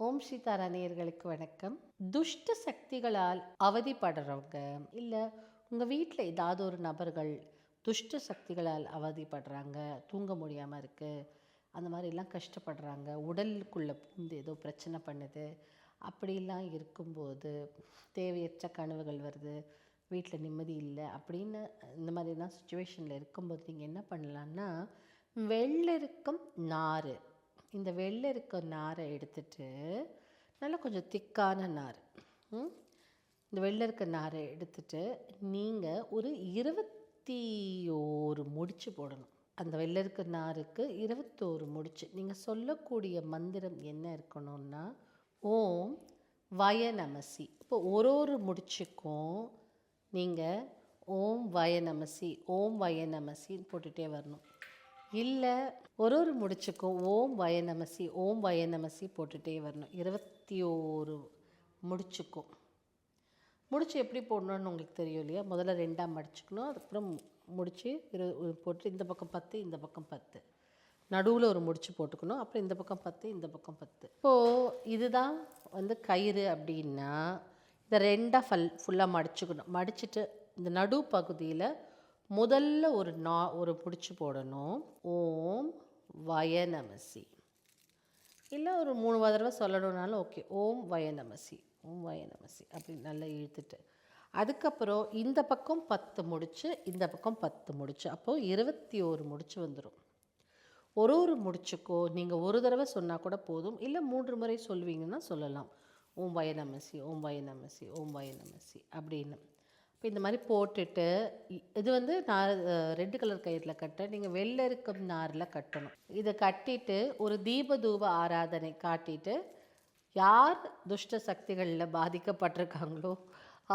ஓம் சீதாரா நேயர்களுக்கு வணக்கம். துஷ்ட சக்திகளால் அவதிப்படுறவங்க இல்லை உங்கள் வீட்டில் ஏதாவது ஒரு நபர்கள் துஷ்ட சக்திகளால் அவதிப்படுறாங்க தூங்க முடியாமல் இருக்குது அந்த மாதிரிலாம் கஷ்டப்படுறாங்க உடலுக்குள்ளே பூந்து ஏதோ பிரச்சனை பண்ணுது அப்படிலாம் இருக்கும்போது தேவையற்ற கனவுகள் வருது வீட்டில் நிம்மதி இல்லை அப்படின்னு இந்த மாதிரிலாம் சுச்சுவேஷனில் இருக்கும்போது நீங்கள் என்ன பண்ணலான்னா வெள்ளருக்கும் நாறு இந்த வெள்ளெருக்க நாரை எடுத்துட்டு நல்லா கொஞ்சம் திக்கான நார் இந்த இந்த இருக்க நாரை எடுத்துட்டு நீங்கள் ஒரு இருபத்தி ஓரு முடிச்சு போடணும். அந்த வெள்ளெருக்க நாருக்கு இருபத்தோரு முடிச்சு. நீங்கள் சொல்லக்கூடிய மந்திரம் என்ன இருக்கணும்னா ஓம் வய நமசி இப்போ ஒரு ஒரு முடிச்சுக்கும் நீங்கள் ஓம் வய நமசி ஓம் வய நமசின்னு போட்டுகிட்டே வரணும். இல்லை ஒரு ஒரு முடிச்சுக்கும் ஓம் வய நமசி ஓம் வய நமசி போட்டுகிட்டே வரணும். இருபத்தி ஓரு முடிச்சுக்கும். முடிச்சு எப்படி போடணும்னு உங்களுக்கு தெரியும் இல்லையா? முதல்ல ரெண்டாக மடிச்சுக்கணும் அதுக்கப்புறம் முடிச்சு இரு போட்டு இந்த பக்கம் பத்து இந்த பக்கம் பத்து. நடுவில் ஒரு முடிச்சு போட்டுக்கணும் அப்புறம் இந்த பக்கம் பத்து இந்த பக்கம் பத்து. இப்போது இதுதான் வந்து கயிறு அப்படின்னா இதை ரெண்டாக ஃபல் ஃபுல்லாக மடிச்சுக்கணும். மடிச்சிட்டு இந்த நடு பகுதியில் முதல்ல ஒரு நா ஒரு பிடிச்சி போடணும். ஓம் வய நமசி இல்லை ஒரு மூணு தடவை சொல்லணுன்னாலும் ஓகே. ஓம் வய நமசி ஓம் வய நமசி நல்லா இழுத்துட்டு. அதுக்கப்புறம் இந்த பக்கம் பத்து முடிச்சு இந்த பக்கம் பத்து முடிச்சு. அப்போது இருபத்தி ஓரு முடிச்சு வந்துடும் ஒரு ஒரு முடிச்சுக்கோ நீங்கள் ஒரு தடவை சொன்னால் கூட போதும். இல்லை மூன்று முறை சொல்வீங்கன்னா சொல்லலாம். ஓம் வய நமசி ஓம் வய நமசி ஓம் வய நமசி அப்படின்னு. இப்போ இந்த மாதிரி போட்டுட்டு இது வந்து நார் ரெட் கலர் கயிறில் கட்ட நீங்கள் வெளில இருக்கும் நாரில் கட்டணும். இதை கட்டிட்டு ஒரு தீப தூப ஆராதனை காட்டிட்டு யார் துஷ்ட சக்திகளில் பாதிக்கப்பட்டிருக்காங்களோ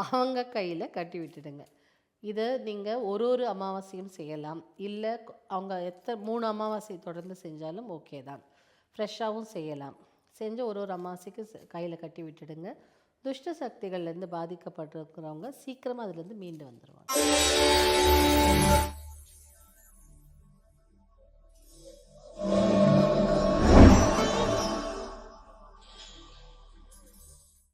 அவங்க கையில் கட்டி விட்டுடுங்க. இதை நீங்கள் ஒரு ஒரு அமாவாசையும் செய்யலாம். இல்லை அவங்க எத்தனை மூணு அமாவாசை தொடர்ந்து செஞ்சாலும் ஓகே தான். ஃப்ரெஷ்ஷாகவும் செய்யலாம். செஞ்சு ஒரு ஒரு அமாவாசைக்கு கையில் கட்டி விட்டுடுங்க. துஷ்ட சக்திகள்லேருந்து பாதிக்கப்பட்டிருக்கிறவங்க சீக்கிரமாக அதுலேருந்து மீண்டு வந்துடுவாங்க